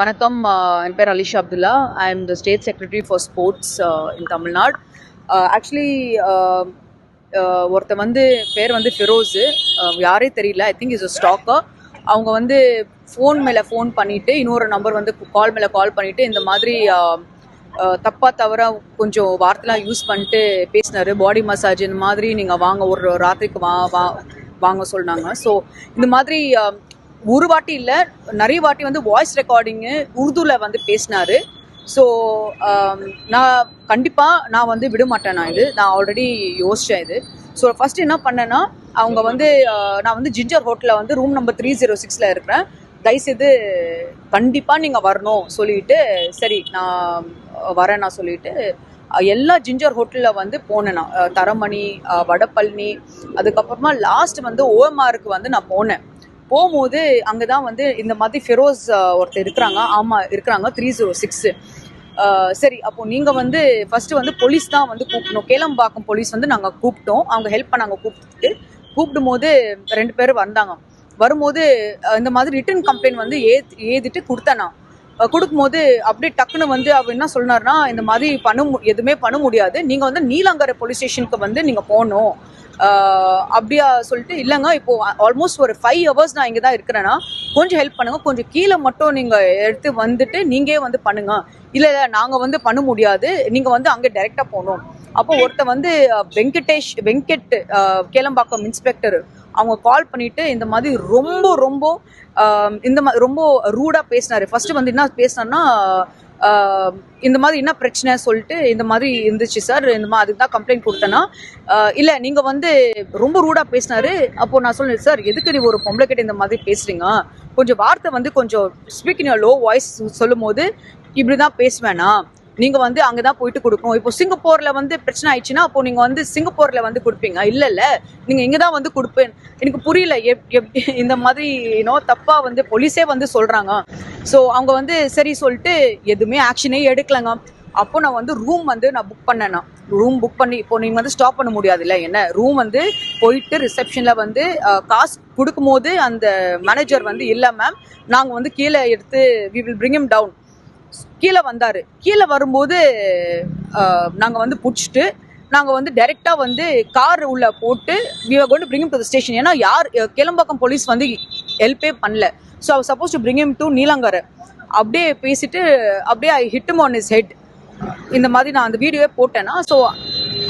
வணக்கம் என் பேர் Alisha Abdullah. I am the state secretary for sports in Tamil Nadu actually ஒருத்தர் ஒருத்தன் வந்து பேர் வந்து ஃபிரோஸு யாரே தெரியல. ஐ திங்க் இஸ் அ ஸ்டாக்கர் அவங்க வந்து ஃபோன் மேலே ஃபோன் பண்ணிவிட்டு இன்னொரு நம்பர் வந்து கால் மேலே கால் பண்ணிவிட்டு இந்த மாதிரி தப்பாக தவிர கொஞ்சம் வார்த்தைலாம் யூஸ் பண்ணிட்டு பேசினாரு. பாடி மசாஜ் இந்த மாதிரி நீங்கள் வாங்க ஒரு ராத்திரிக்கு வா வா வாங்க சொன்னாங்க ஸோ இந்த மாதிரி ஒரு வாட்டி இல்லை நிறைய வாட்டி வந்து வாய்ஸ் ரெக்கார்டிங்கு உருதுவில் வந்து பேசினாரு. ஸோ um, நான் கண்டிப்பாக நான் வந்து விட மாட்டேன் நான் இது. நான் ஆல்ரெடி யோசித்தேன் இது. ஸோ ஃபஸ்ட் என்ன பண்ணேன்னா அவங்க வந்து நான் வந்து ஜிஞ்சர் ஹோட்டலில் வந்து ரூம் நம்பர் த்ரீ ஜீரோ சிக்ஸில் இருக்கிறேன். தயவுசெய்து கண்டிப்பாக நீங்கள் வரணும் சொல்லிட்டு சரி நான் வரேன் நான் சொல்லிட்டு எல்லா ஜிஞ்சர் ஹோட்டலில் வந்து போனேன் நான். தரமணி வடபழனி அதுக்கப்புறமா லாஸ்ட் வந்து ஓஎம்ஆருக்கு வந்து நான் போனேன். போகும்போது அங்கே தான் வந்து இந்த மாதிரி ஃபெரோஸ் ஒருத்தர் இருக்கிறாங்க. ஆமாம் இருக்கிறாங்க. த்ரீ ஜீரோ சிக்ஸு சரி அப்போ நீங்கள் வந்து ஃபஸ்ட்டு வந்து போலீஸ் தான் வந்து கூப்பிடணும். கேளம்பாக்கம் போலீஸ் வந்து நாங்கள் கூப்பிட்டோம். அவங்க ஹெல்ப் பண்ணாங்க கூப்பிட்டு கூப்பிடும் போது ரெண்டு பேரும் வந்தாங்க. வரும்போது இந்த மாதிரி ரிட்டன் கம்ப்ளைண்ட் வந்து ஏ ஏதிட்டு கொடுத்தேன். நான் கொடுக்கும்போது அப்படியே டக்குன்னு வந்து அவர் என்ன சொன்னார்னா இந்த மாதிரி பண்ண மு- எதுவுமே பண்ண முடியாது. நீங்கள் வந்து நீலாங்கரை போலீஸ் ஸ்டேஷனுக்கு வந்து நீங்கள் போகணும். அப்படியா சொல்லிட்டு இல்லைங்க இப்போ ஆல்மோஸ்ட் ஒரு ஃபைவ் ஹவர்ஸ் நான் இங்கே தான் இருக்கிறேன்னா கொஞ்சம் ஹெல்ப் பண்ணுங்க கொஞ்சம் கீழே மட்டும் நீங்கள் எடுத்து வந்துட்டு நீங்களே வந்து பண்ணுங்க. இல்லை இல்லை நாங்கள் வந்து பண்ண முடியாது. நீங்கள் வந்து அங்கே டைரெக்டாக போகணும். அப்போ ஒருத்தர் வந்து வெங்கடேஷ் வெங்கட் கேளம்பாக்கம் இன்ஸ்பெக்டர் அவங்க கால் பண்ணிட்டு இந்த மாதிரி ரொம்ப ரொம்ப இந்த மாதிரி ரொம்ப ரூடாக பேசினாரு. ஃபர்ஸ்ட் வந்து என்ன பேசினார்னா இந்த மாதிரி என்ன பிரச்சனை சொல்லிட்டு இந்த மாதிரி இருந்துச்சு சார். இந்த மாதிரி அதுக்கு தான் கம்ப்ளைண்ட் கொடுத்தேன்னா இல்லை நீங்கள் வந்து ரொம்ப ரூடாக பேசினாரு. அப்போ நான் சொன்னேன் சார் எதுக்கு நீ ஒரு பொம்பளை கிட்ட இந்த மாதிரி பேசுறீங்க? கொஞ்சம் வார்த்தை வந்து கொஞ்சம் ஸ்பீக்கிங் லோ வாய்ஸ் சொல்லும் போது இப்படி தான் பேசுவேனா? நீங்க வந்து அங்கதான் போயிட்டு கொடுக்கணும். இப்போ சிங்கப்பூர்ல வந்து பிரச்சனை ஆயிடுச்சுன்னா அப்போ நீங்க வந்து சிங்கப்பூர்ல வந்து கொடுப்பீங்க. இல்ல இல்ல. நீங்க இங்கதான் வந்து கொடுப்பேன். எனக்கு புரியல எப்- எப்படி இந்த மாதிரி யூனோ தப்பா வந்து போலீஸே வந்து சொல்றாங்க. ஸோ அவங்க வந்து சரி சொல்லிட்டு எதுவுமே ஆக்ஷனே எடுக்கலங்க. அப்போ நான் வந்து ரூம் வந்து நான் புக் பண்ணேன்னா ரூம் புக் பண்ணி இப்போ நீங்க வந்து ஸ்டாப் பண்ண முடியாதுல்ல என்ன? ரூம் வந்து போயிட்டு ரிசப்ஷன்ல வந்து காசு கொடுக்கும்போது அந்த மேனேஜர் வந்து இல்ல மேம் நாங்க வந்து கீழே எடுத்து we will bring him down கீழே வந்தார். கீழே வரும்போது நாங்கள் வந்து பிடிச்சிட்டு நாங்கள் வந்து டைரெக்டாக வந்து கார் உள்ள போட்டு we கொண்டு going to த ஸ்டேஷன் ஏன்னா யார் அஹ், கிளம்பாக்கம் போலீஸ் வந்து ஹெல்ப்பே பண்ணல. So supposed to bring to to Neelankarai. அப்படியே பேசிட்டு அப்படியே I hit on his head இந்த மாதிரி நான் அந்த வீடியோவே போட்டேன்னா ஸோ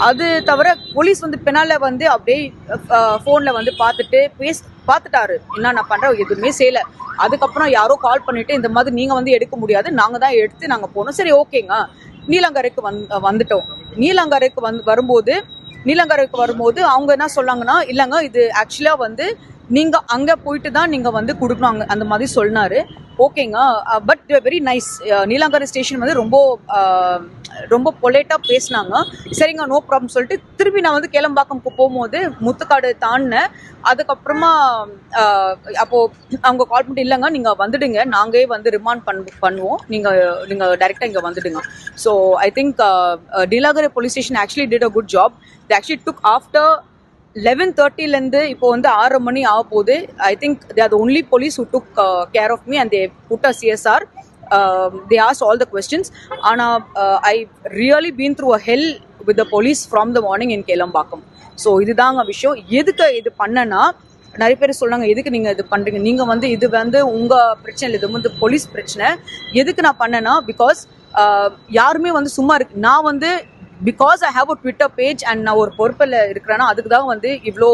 அது தவிர போலீஸ் வந்து பின்னால் வந்து அப்படியே ஃபோனில் வந்து பார்த்துட்டு பேஸ் பார்த்துட்டாரு. என்ன நான் பண்ணுறேன் எதுவுமே செய்யலை. அதுக்கப்புறம் யாரோ கால் பண்ணிட்டு இந்த மாதிரி நீங்கள் வந்து எடுக்க முடியாது நாங்கள் தான் எடுத்து நாங்கள் போனோம் சரி ஓகேங்க. நீலங்கரைக்கு வந் வந்துட்டோம். நீலங்கரைக்கு வந்து வரும்போது நீலங்கரைக்கு வரும்போது அவங்க என்ன சொன்னாங்கன்னா இல்லைங்க இது ஆக்சுவலாக வந்து நீங்கள் அங்கே போயிட்டு தான் நீங்கள் வந்து கொடுக்கணும் அங்கே அந்த மாதிரி சொன்னார். ஓகேங்க. But very nice Neelankarai station வந்து ரொம்ப ரொம்ப பொலேட்டாக பேசினாங்க. சரிங்க நோ ப்ராப்ளம் சொல்லிட்டு திருப்பி நான் வந்து கேளம்பாக்கம்க்கு போகும்போது முத்துக்காடு தாண்டினேன் அதுக்கப்புறமா அப்போது அப்போ அவங்க கால் பண்ணிட்டு இல்லைங்க நீங்க வந்துடுங்க. நாங்களே வந்து ரிமாண்ட் பண் பண்ணுவோம். நீங்க நீங்க டைரக்டா இங்க வந்துடுங்க. So I think Neelankarai police station actually did a good job they actually took after eleven தேர்ட்டிலேருந்து இப்போ வந்து ஆறரை மணி ஆக போகுது. I think they are only police who took care of me and they put a CSR they ask all the questions ஆனால் I really been through a hell with the police from the morning in Kelambakkam so இதுதாங்க விஷயம். எதுக்கு இது பண்ணனா நிறைய பேர் சொல்றாங்க எதுக்கு நீங்க இது பண்றீங்க? நீங்க வந்து இது வந்து உங்க பிரச்சனை இல்லை இது வந்து போலீஸ் பிரச்சனை. எதுக்கு நான் பண்ணேன்னா பிகாஸ் யாருமே வந்து சும்மா இருக்கு. நான் வந்து because I have a Twitter page and நான் ஒரு பொறுப்பில் இருக்கிறேன்னா அதுக்கு தான் வந்து இவ்வளோ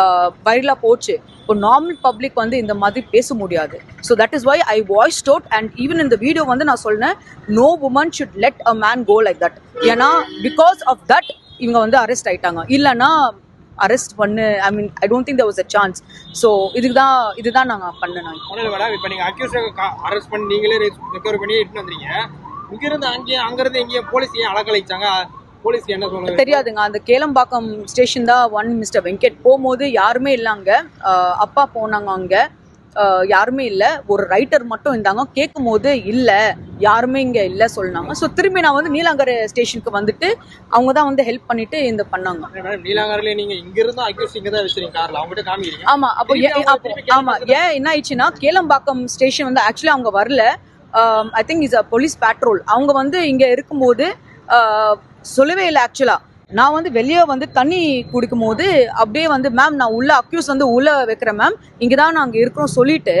Uh, வைரலாக போச்சு இப்போ நார்மல் பப்ளிக் வந்து இந்த மாதிரி பேச முடியாது. So that is why I voice out and even இந்த வீடியோ வந்து நான் சொன்னேன் no woman should let a man go like that ஏன்னா பிகாஸ் ஆஃப் தட் இவங்க வந்து அரெஸ்ட் ஆயிட்டாங்க. இல்லைன்னா அரெஸ்ட் பண்ணு I mean I don't think there was chance so இதுக்கு தான் இதுதான் நாங்கள் பண்ணேன் இப்போ நீங்கள் அக்யூஸ் அரெஸ்ட் பண்ணி நீங்களே ரெக்கவர் பண்ணி எடுத்துன்னு வந்துறீங்க. இங்கிருந்து அங்கேயே அங்கேருந்து எங்கேயும் போலீஸ் ஏன் அலக்கழிச்சாங்க? தெரியாதுங்க. அந்த கேளம்பாக்கம் ஸ்டேஷன் தான் ஒன் மிஸ்டர் வெங்கட். போகும்போது யாருமே இல்லை அங்கே அப்பா போனாங்க அங்கே. யாருமே இல்லை. ஒரு ரைட்டர் மட்டும் இருந்தாங்க. கேட்கும் போது இல்லை. யாருமே இங்கே இல்லை சொன்னாங்க. ஸோ திரும்பி நான் வந்து நீலாங்கரை ஸ்டேஷனுக்கு வந்துட்டு அவங்க தான் வந்து ஹெல்ப் பண்ணிட்டு இந்த பண்ணாங்க. நீலாங்கரில் நீங்கள் இங்கிருந்து அக்யூஸ் இங்கே தான் வச்சுருங்க காரில். அவங்ககிட்ட காமிக்கிறீங்க. ஆமா. அப்போ திருப்பி ஏன் என்ன ஆயிடுச்சுன்னா கேளம்பாக்கம் ஸ்டேஷன் வந்து ஆக்சுவலி அவங்க வரல. I think is a police patrol அவங்க வந்து இங்கே இருக்கும்போது சொல்லவே இல்லை ஆக்சுவலாக நான் வந்து வெளியே வந்து தண்ணி குடிக்கும் போது அப்படியே வந்து மேம் நான் உள்ள அக்யூஸ் வந்து உள்ள வைக்கிறேன் மேம் இங்கே தான் நாங்கள் இருக்கிறோம் சொல்லிட்டு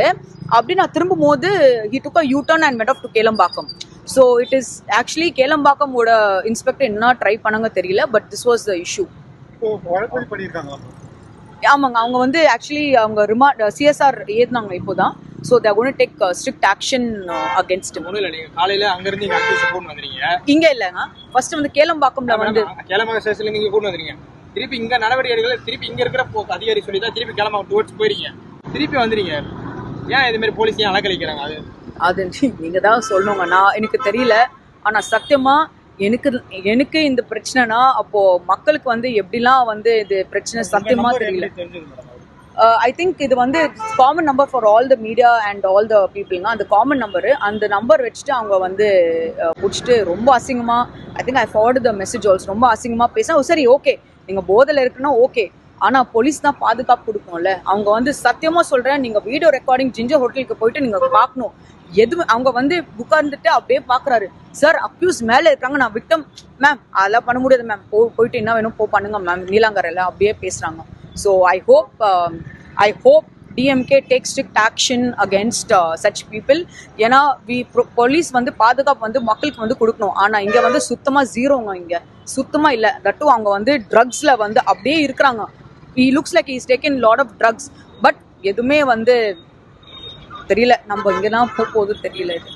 அப்படி நான் திரும்பும் போது he took a U turn and made off to Kelambakkam so it is actually கேளம்பாக்கமோட inspector என்ன ட்ரை பண்ணாங்க தெரியல but this was the issue ஆமாங்க அவங்க வந்து ஆக்சுவலி அவங்க ரிமாண்ட் சிஎஸ்ஆர் ஏறினாங்க இப்போ தான் so they gone take strict action against ஒண்ணும் இல்ல நீங்க காலையில அங்க இருந்து இங்க அக்யூஸ் கூட்டு வந்தீங்க இங்கே இல்லைங்க ஃபர்ஸ்ட் வந்து கேளம்பாக்கம்ல வந்து. கேளமாக ஸ்டேஷன்ல நீங்க கூட்டு வந்தீங்க திருப்பி இங்க நடவடிக்கை எடுக்கல திருப்பி இங்க இருக்கிற போ- அதிகாரி சொல்லி தான் திருப்பி கிளம்ப டுவர்ட்ஸ் போயிருக்கீங்க. திருப்பி வந்துறீங்க. ஏன் இது மாதிரி போலீஸ் ஏன் அலக்கழிக்கிறாங்க அது? அது நீங்க தான் சொல்லணுங்க. நான் எனக்கு தெரியல. ஆனா சத்தியமா எனக்கு எனக்கு இந்த பிரச்சனைனா அப்போ மக்களுக்கு வந்து எப்படிலாம் வந்து இது பிரச்சனை சத்தியமா தெரியல. Uh, ஐ திங்க் இது வந்து common number for all the media and all the பீப்புளுங்க அந்த காமன் நம்பரு அந்த நம்பர் வச்சுட்டு அவங்க வந்து uh, பிடிச்சிட்டு ரொம்ப அசிங்கமா I think I forward the message also ரொம்ப அசிங்கமாக பேச சரி ஓகே நீங்கள் போதில் இருக்குன்னா ஓகே ஆனால் போலீஸ் தான் பாதுகாப்பு கொடுக்கும்ல அவங்க வந்து சத்தியமாக சொல்கிறேன் நீங்கள் வீடியோ ரெக்கார்டிங் ஜிஞ்சர் ஹோட்டலுக்கு போயிட்டு நீங்கள் பார்க்கணும். எது அவங்க வந்து உட்கார்ந்துட்டு அப்படியே பாக்குறாரு சார் அக்யூஸ் மேலே இருக்காங்க. நான் விக்டம் மேம் அதெல்லாம் பண்ண முடியாது மேம் போ போயிட்டு என்ன வேணும் போ பண்ணுங்க மேம் நீலாங்கரையில் அப்படியே so I hope I hope DMK take strict action against such people ஏன்னா வி போலீஸ் வந்து பாதுகாப்பு வந்து மக்களுக்கு வந்து கொடுக்கணும். ஆனால் இங்கே வந்து சுத்தமாக ஜீரோங்க இங்கே. சுத்தமாக இல்லை. தட்டும் அவங்க வந்து ட்ரக்ஸில் வந்து அப்படியே இருக்கிறாங்க. He looks like is taken lot of drugs but எதுவுமே வந்து தெரியல. நம்ம இங்கே தான் போகுது தெரியல இது.